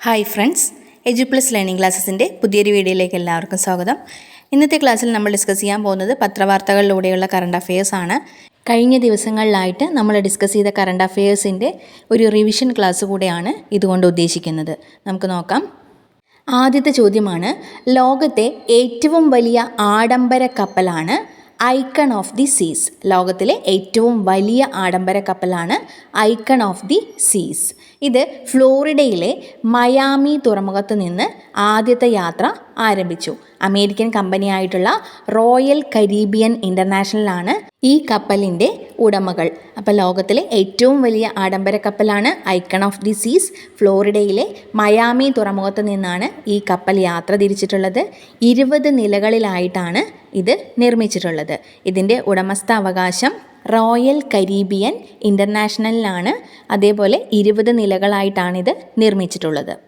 Hi friends edu plus learning ക്ലാസ്സസിന്റെ പുതിയൊരു വീഡിയോയിലേക്ക് എല്ലാവർക്കും സ്വാഗതം. ഇന്നത്തെ ക്ലാസ്സിൽ നമ്മൾ ഡിസ്കസ് ചെയ്യാൻ പോകുന്നത് പത്രവാർത്തകളിലൂടെയുള്ള കറണ്ട് അഫയേഴ്സ് ആണ്. കഴിഞ്ഞ ദിവസങ്ങളിലായിട്ട് നമ്മൾ ഡിസ്കസ് ചെയ്ത കറണ്ട് അഫയേഴ്സിന്റെ ഒരു റിവിഷൻ ക്ലാസ് കൂടെയാണ് ഇതുകൊണ്ട് ഉദ്ദേശിക്കുന്നത്. നമുക്ക് നോക്കാം. ആദ്യത്തെ ചോദ്യമാണ് ലോകത്തെ ഏറ്റവും വലിയ ആഡംബര കപ്പലാണ് ഐക്കൺ ഓഫ് ദി സീസ്. ലോകത്തിലെ ഏറ്റവും വലിയ ആഡംബര കപ്പലാണ് ഐക്കൺ ഓഫ് ദി സീസ്. ഇത് ഫ്ലോറിഡയിലെ മയാമി തുറമുഖത്ത് നിന്ന് ആദ്യത്തെ യാത്ര ആരംഭിച്ചു. അമേരിക്കൻ കമ്പനിയായിട്ടുള്ള റോയൽ കരീബിയൻ ഇന്റർനാഷണലാണ് ഈ കപ്പലിന്റെ ഉടമകൾ. അപ്പോൾ ലോകത്തിലെ ഏറ്റവും വലിയ ആഡംബര കപ്പലാണ് ഐക്കൺ ഓഫ് ദി സീസ് ഫ്ലോറിഡയിലെ മയാമി തുറമുഖത്ത് നിന്നാണ് ഈ കപ്പൽ യാത്ര തിരിച്ചിട്ടുള്ളത്. ഇരുപത് നിലകളിലായിട്ടാണ് ഇത് നിർമ്മിച്ചിട്ടുള്ളത്. ഇതിന്റെ ഉടമസ്ഥാവകാശം റോയൽ കരീബിയൻ ഇന്റർനാഷണലിലാണ് അതേപോലെ ഇരുപത് നിലകളായിട്ടാണിത് നിർമ്മിച്ചിട്ടുള്ളത്.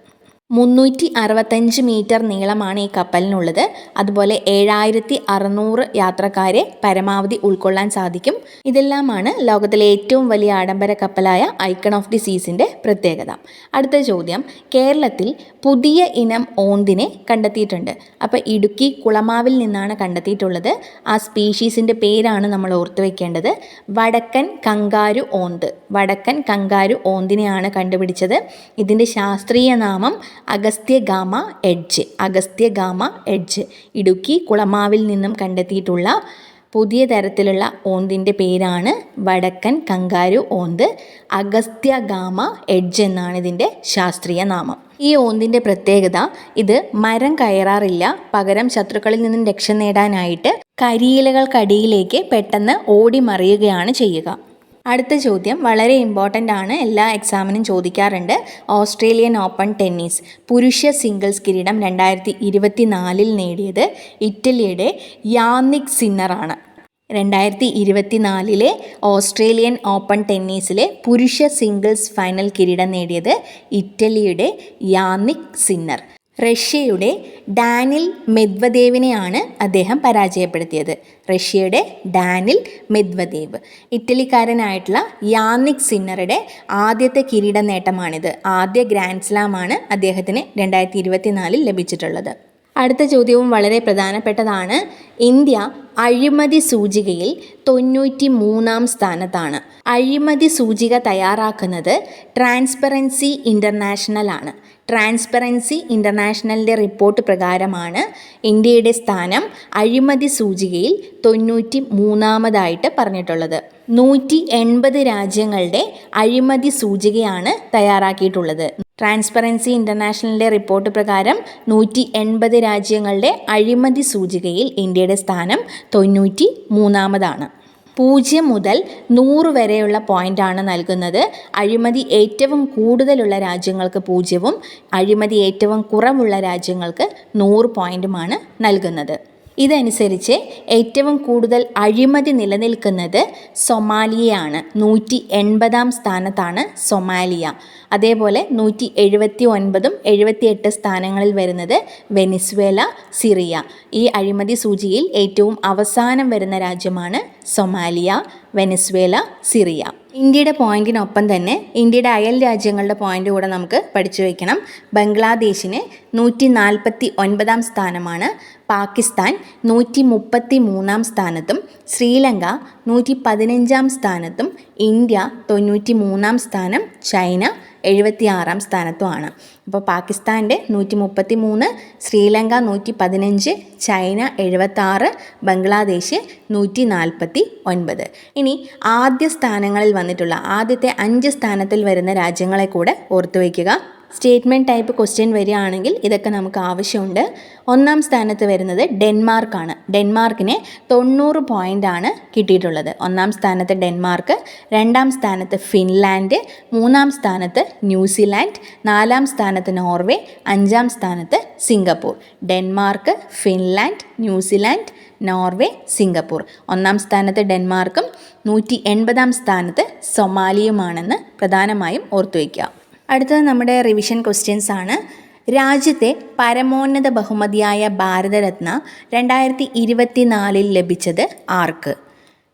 മുന്നൂറ്റി അറുപത്തഞ്ച് മീറ്റർ നീളമാണ് ഈ കപ്പലിനുള്ളത്. അതുപോലെ ഏഴായിരത്തി അറുന്നൂറ് യാത്രക്കാരെ പരമാവധി ഉൾക്കൊള്ളാൻ സാധിക്കും. ഇതെല്ലാമാണ് ലോകത്തിലെ ഏറ്റവും വലിയ ആഡംബര കപ്പലായ ഐക്കൺ ഓഫ് ദി സീസിന്റെ പ്രത്യേകത. അടുത്ത ചോദ്യം. കേരളത്തിൽ പുതിയ ഇനം ഓന്തിനെ കണ്ടെത്തിയിട്ടുണ്ട്. അപ്പോൾ ഇടുക്കി കുളമാവിൽ നിന്നാണ് കണ്ടെത്തിയിട്ടുള്ളത്. ആ സ്പീഷീസിന്റെ പേരാണ് നമ്മൾ ഓർത്തു വെക്കേണ്ടത്. വടക്കൻ കങ്കാരു ഓന്ത്. വടക്കൻ കങ്കാരു ഓന്തിനെയാണ് കണ്ടുപിടിച്ചത്. ഇതിന്റെ ശാസ്ത്രീയ നാമം Agasthyagama edge. Agasthyagama edge. Idukki കുളമാവിൽ നിന്നും കണ്ടെത്തിയിട്ടുള്ള പുതിയ തരത്തിലുള്ള ഓന്തിന്റെ പേരാണ് വടക്കൻ കങ്കാരു ഓന്ത്. അഗസ്ത്യ ഗാമ എഡ്ജ് എന്നാണ് ഇതിന്റെ ശാസ്ത്രീയ നാമം. ഈ ഓന്തിന്റെ പ്രത്യേകത ഇത് മരം കയറാറില്ല പകരം ശത്രുക്കളിൽ നിന്നും രക്ഷ നേടാനായിട്ട് കരിയിലകൾക്കടിയിലേക്ക് പെട്ടെന്ന് ഓടി മറിയുകയാണ് ചെയ്യുക. അടുത്ത ചോദ്യം വളരെ ഇമ്പോർട്ടന്റ് ആണ്. എല്ലാ എക്സാമിനും ചോദിക്കാറുണ്ട്. ഓസ്ട്രേലിയൻ ഓപ്പൺ ടെന്നീസ് പുരുഷ സിംഗിൾസ് കിരീടം രണ്ടായിരത്തി ഇരുപത്തി നാലിൽ നേടിയത് ഇറ്റലിയുടെ യാന്നിക് സിന്നറാണ് രണ്ടായിരത്തി ഇരുപത്തിനാലിലെ ഓസ്ട്രേലിയൻ ഓപ്പൺ ടെന്നീസിലെ പുരുഷ സിംഗിൾസ് ഫൈനൽ കിരീടം നേടിയത് ഇറ്റലിയുടെ യാന്നിക് സിന്നർ. റഷ്യയുടെ ഡാനിൽ മെദ്വദേവിനെയാണ് അദ്ദേഹം പരാജയപ്പെടുത്തിയത്. റഷ്യയുടെ ഡാനിൽ മെദ്വദേവ്. ഇറ്റലിക്കാരനായിട്ടുള്ള യാന്നിക് സിന്നറുടെ ആദ്യത്തെ കിരീട നേട്ടമാണിത്. ആദ്യ ഗ്രാൻഡ് സ്ലാമാണ് അദ്ദേഹത്തിന് രണ്ടായിരത്തി ഇരുപത്തിനാലിൽ ലഭിച്ചിട്ടുള്ളത്. അടുത്ത ചോദ്യവും വളരെ പ്രധാനപ്പെട്ടതാണ്. ഇന്ത്യ അഴിമതി സൂചികയിൽ തൊണ്ണൂറ്റി മൂന്നാം സ്ഥാനത്താണ്. അഴിമതി സൂചിക തയ്യാറാക്കുന്നത് ട്രാൻസ്പെറൻസി ഇന്റർനാഷണൽ ആണ് ട്രാൻസ്പെറൻസി ഇന്റർനാഷണലിന്റെ റിപ്പോർട്ട് പ്രകാരമാണ് ഇന്ത്യയുടെ സ്ഥാനം അഴിമതി സൂചികയിൽ തൊണ്ണൂറ്റി മൂന്നാമതായിട്ട് പറഞ്ഞിട്ടുള്ളത്. നൂറ്റി എൺപത് രാജ്യങ്ങളുടെ അഴിമതി സൂചികയാണ് തയ്യാറാക്കിയിട്ടുള്ളത്. ട്രാൻസ്പെറൻസി ഇന്റർനാഷണലിന്റെ റിപ്പോർട്ട് പ്രകാരം നൂറ്റി എൺപത് രാജ്യങ്ങളുടെ അഴിമതി സൂചികയിൽ ഇന്ത്യയുടെ സ്ഥാനം തൊണ്ണൂറ്റി മൂന്നാമതാണ് പൂജ്യം മുതൽ നൂറ് വരെയുള്ള പോയിന്റാണ് നൽകുന്നത്. അഴിമതി ഏറ്റവും കൂടുതലുള്ള രാജ്യങ്ങൾക്ക് പൂജ്യവും അഴിമതി ഏറ്റവും കുറവുള്ള രാജ്യങ്ങൾക്ക് നൂറ് പോയിന്റുമാണ് നൽകുന്നത്. ഇതനുസരിച്ച് ഏറ്റവും കൂടുതൽ അഴിമതി നിലനിൽക്കുന്നത് സൊമാലിയയാണ്. നൂറ്റി എൺപതാം സ്ഥാനത്താണ് സൊമാലിയ. അതേപോലെ നൂറ്റി എഴുപത്തി ഒൻപതും എഴുപത്തി എട്ട് സ്ഥാനങ്ങളിൽ വരുന്നത് വെനിസ്വേല സിറിയ. ഈ അഴിമതി സൂചിയിൽ ഏറ്റവും അവസാനം വരുന്ന രാജ്യമാണ് സൊമാലിയ വെനിസ്വേല സിറിയ. ഇന്ത്യയുടെ പോയിന്റിനൊപ്പം തന്നെ ഇന്ത്യയുടെ അയൽ രാജ്യങ്ങളുടെ പോയിന്റ് കൂടെ നമുക്ക് പഠിച്ചു വയ്ക്കണം ബംഗ്ലാദേശിന് നൂറ്റി നാൽപ്പത്തി ഒൻപതാം സ്ഥാനമാണ്. പാകിസ്ഥാൻ നൂറ്റി മുപ്പത്തി മൂന്നാം സ്ഥാനത്തും. ശ്രീലങ്ക നൂറ്റി പതിനഞ്ചാം സ്ഥാനത്തും. ഇന്ത്യ തൊണ്ണൂറ്റി മൂന്നാം സ്ഥാനം. ചൈന എഴുപത്തി ആറാം സ്ഥാനത്തുമാണ്. അപ്പോൾ പാകിസ്ഥാന്റെ നൂറ്റി മുപ്പത്തി മൂന്ന് ശ്രീലങ്ക നൂറ്റി പതിനഞ്ച് ചൈന എഴുപത്താറ് ബംഗ്ലാദേശ് നൂറ്റി നാൽപ്പത്തി ഒൻപത് ഇനി ആദ്യ സ്ഥാനങ്ങളിൽ വന്നിട്ടുള്ള ആദ്യത്തെ അഞ്ച് സ്ഥാനത്തിൽ വരുന്ന രാജ്യങ്ങളെ കൂടെ ഓർത്തു വയ്ക്കുക സ്റ്റേറ്റ്മെന്റ് ടൈപ്പ് ക്വസ്റ്റ്യൻ വരികയാണെങ്കിൽ ഇതൊക്കെ നമുക്ക് ആവശ്യമുണ്ട്. ഒന്നാം സ്ഥാനത്ത് വരുന്നത് ഡെൻമാർക്കാണ് ഡെൻമാർക്കിനെ തൊണ്ണൂറ് ആണ് കിട്ടിയിട്ടുള്ളത്. ഒന്നാം സ്ഥാനത്ത് ഡെൻമാർക്ക് രണ്ടാം സ്ഥാനത്ത് ഫിൻലാൻഡ് മൂന്നാം സ്ഥാനത്ത് ന്യൂസിലാൻഡ് നാലാം സ്ഥാനത്ത് നോർവേ അഞ്ചാം സ്ഥാനത്ത് Singapore. Denmark Finland New Zealand Norway Singapore. ഒന്നാം സ്ഥാനത്ത് ഡെൻമാർക്കും നൂറ്റി എൺപതാം സ്ഥാനത്ത് സൊമാലിയുമാണെന്ന് പ്രധാനമായും ഓർത്തു വയ്ക്കുക അടുത്തത് നമ്മുടെ റിവിഷൻ ക്വസ്റ്റ്യൻസ് ആണ്. രാജ്യത്തെ പരമോന്നത ബഹുമതിയായ ഭാരതരത്ന രണ്ടായിരത്തി ഇരുപത്തിനാലിൽ ലഭിച്ചത് ആർക്ക്?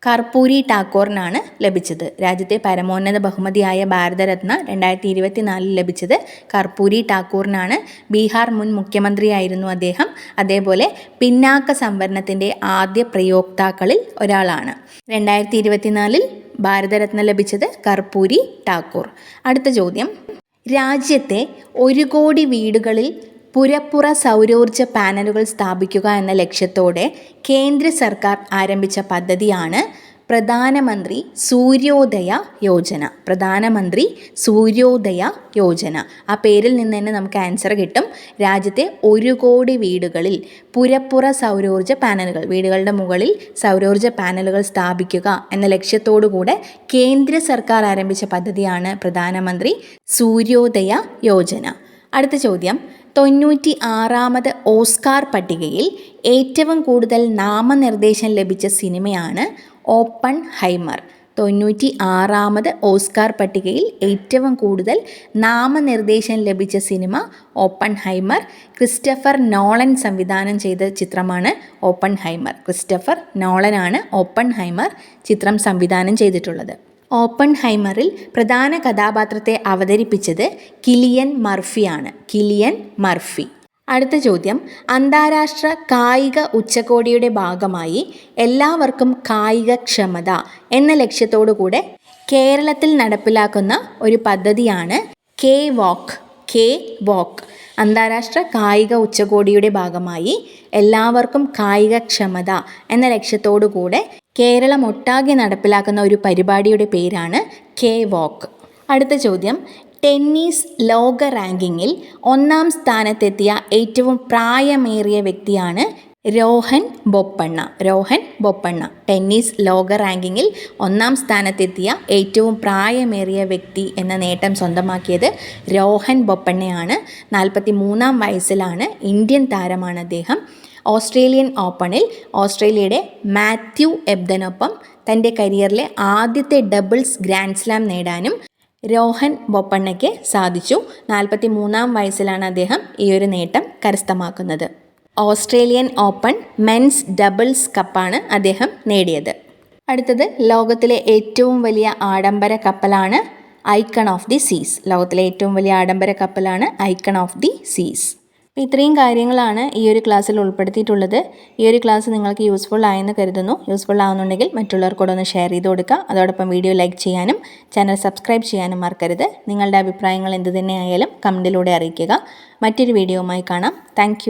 കർപ്പൂരി ടാക്കോറിനാണ് ലഭിച്ചത്. രാജ്യത്തെ പരമോന്നത ബഹുമതിയായ ഭാരതരത്ന രണ്ടായിരത്തി ഇരുപത്തിനാലിൽ ലഭിച്ചത് കർപ്പൂരി ടാക്കൂറിനാണ് ബീഹാർ മുൻ മുഖ്യമന്ത്രിയായിരുന്നു അദ്ദേഹം. അതേപോലെ പിന്നാക്ക സംവരണത്തിന്റെ ആദ്യ പ്രയോക്താക്കളിൽ ഒരാളാണ്. രണ്ടായിരത്തി ഇരുപത്തിനാലിൽ ഭാരതരത്ന ലഭിച്ചത് കർപ്പൂരി ടാക്കൂർ അടുത്ത ചോദ്യം. രാജ്യത്തെ ഒരു കോടി വീടുകളിൽ പുരപ്പുറ സൗരോർജ പാനലുകൾ സ്ഥാപിക്കുക എന്ന ലക്ഷ്യത്തോടെ കേന്ദ്ര സർക്കാർ ആരംഭിച്ച പദ്ധതിയാണ് പ്രധാനമന്ത്രി സൂര്യോദയ യോജന. പ്രധാനമന്ത്രി സൂര്യോദയ യോജന. ആ പേരിൽ നിന്ന് തന്നെ നമുക്ക് ആൻസർ കിട്ടും. രാജ്യത്തെ ഒരു കോടി വീടുകളിൽ പുരപ്പുറ സൗരോർജ പാനലുകൾ വീടുകളുടെ മുകളിൽ സൗരോർജ പാനലുകൾ സ്ഥാപിക്കുക എന്ന ലക്ഷ്യത്തോടു കൂടെ കേന്ദ്ര സർക്കാർ ആരംഭിച്ച പദ്ധതിയാണ് പ്രധാനമന്ത്രി സൂര്യോദയ യോജന. അടുത്ത ചോദ്യം. തൊണ്ണൂറ്റി ആറാമത് ഓസ്കാർ പട്ടികയിൽ ഏറ്റവും കൂടുതൽ നാമനിർദ്ദേശം ലഭിച്ച സിനിമയാണ് ഓപ്പൺ ഹൈമർ. തൊണ്ണൂറ്റി ആറാമത് ഓസ്കാർ പട്ടികയിൽ ഏറ്റവും കൂടുതൽ നാമനിർദ്ദേശം ലഭിച്ച cinema Oppenheimer. Christopher Nolan സംവിധാനം ചെയ്ത ചിത്രമാണ് ഓപ്പൺ ഹൈമർ. ക്രിസ്റ്റഫർ നോളനാണ് ഓപ്പൺ ഹൈമർ ചിത്രം സംവിധാനം ചെയ്തിട്ടുള്ളത്. ഓപ്പൺ ഹൈമറിൽ പ്രധാന കഥാപാത്രത്തെ അവതരിപ്പിച്ചത് കിലിയൻ മർഫിയാണ്. Kylian Murphy. അടുത്ത ചോദ്യം. അന്താരാഷ്ട്ര കായിക ഉച്ചകോടിയുടെ ഭാഗമായി എല്ലാവർക്കും കായിക ക്ഷമത എന്ന ലക്ഷ്യത്തോടു കൂടെ കേരളത്തിൽ നടപ്പിലാക്കുന്ന ഒരു പദ്ധതിയാണ് കെ വാക്ക്. കെ വോക്ക് അന്താരാഷ്ട്ര കായിക ഉച്ചകോടിയുടെ ഭാഗമായി എല്ലാവർക്കും കായികക്ഷമത എന്ന ലക്ഷ്യത്തോടു കൂടെ കേരളം ഒട്ടാകെ നടപ്പിലാക്കുന്ന ഒരു പരിപാടിയുടെ പേരാണ് കെ വോക്ക് അടുത്ത ചോദ്യം. ടെന്നീസ് ലോക റാങ്കിങ്ങിൽ ഒന്നാം സ്ഥാനത്തെത്തിയ ഏറ്റവും പ്രായമേറിയ വ്യക്തിയാണ് രോഹൻ ബൊപ്പണ്ണ. രോഹൻ ബൊപ്പണ്ണ. ടെന്നീസ് ലോക റാങ്കിങ്ങിൽ ഒന്നാം സ്ഥാനത്തെത്തിയ ഏറ്റവും പ്രായമേറിയ വ്യക്തി എന്ന നേട്ടം സ്വന്തമാക്കിയത് രോഹൻ ബൊപ്പണ്ണയാണ്. നാൽപ്പത്തി മൂന്നാം വയസ്സിലാണ് ഇന്ത്യൻ താരമാണ് അദ്ദേഹം. ഓസ്ട്രേലിയൻ ഓപ്പണിൽ ഓസ്ട്രേലിയയുടെ മാത്യു എബ്ദനൊപ്പം തന്റെ കരിയറിലെ ആദ്യത്തെ ഡബിൾസ് ഗ്രാൻഡ് സ്ലാം നേടാനും രോഹൻ ബൊപ്പണ്ണയ്ക്ക് സാധിച്ചു. നാൽപ്പത്തി മൂന്നാം വയസ്സിലാണ് അദ്ദേഹം ഈ ഒരു നേട്ടം കരസ്ഥമാക്കുന്നത്. ഓസ്ട്രേലിയൻ ഓപ്പൺ മെൻസ് ഡബിൾസ് കപ്പാണ് അദ്ദേഹം നേടിയത്. അടുത്തത് ലോകത്തിലെ ഏറ്റവും വലിയ ആഡംബര കപ്പലാണ് ഐക്കൺ ഓഫ് ദി സീസ്. ലോകത്തിലെ ഏറ്റവും വലിയ ആഡംബര കപ്പലാണ് ഐക്കൺ ഓഫ് ദി സീസ്. ഇത്രയും കാര്യങ്ങളാണ് ഈ ഒരു ക്ലാസ്സിൽ ഉൾപ്പെടുത്തിയിട്ടുള്ളത്. ഈ ഒരു ക്ലാസ് നിങ്ങൾക്ക് യൂസ്ഫുൾ ആയെന്ന് കരുതുന്നു. യൂസ്ഫുൾ ആവുന്നുണ്ടെങ്കിൽ മറ്റുള്ളവർക്കൂടെ ഒന്ന് ഷെയർ ചെയ്ത് കൊടുക്കുക. അതോടൊപ്പം വീഡിയോ ലൈക്ക് ചെയ്യാനും ചാനൽ സബ്സ്ക്രൈബ് ചെയ്യാനും മറക്കരുത്. നിങ്ങളുടെ അഭിപ്രായങ്ങൾ എന്തു തന്നെയായാലും കമന്റിലൂടെ അറിയിക്കുക. മറ്റൊരു വീഡിയോവുമായി കാണാം. താങ്ക്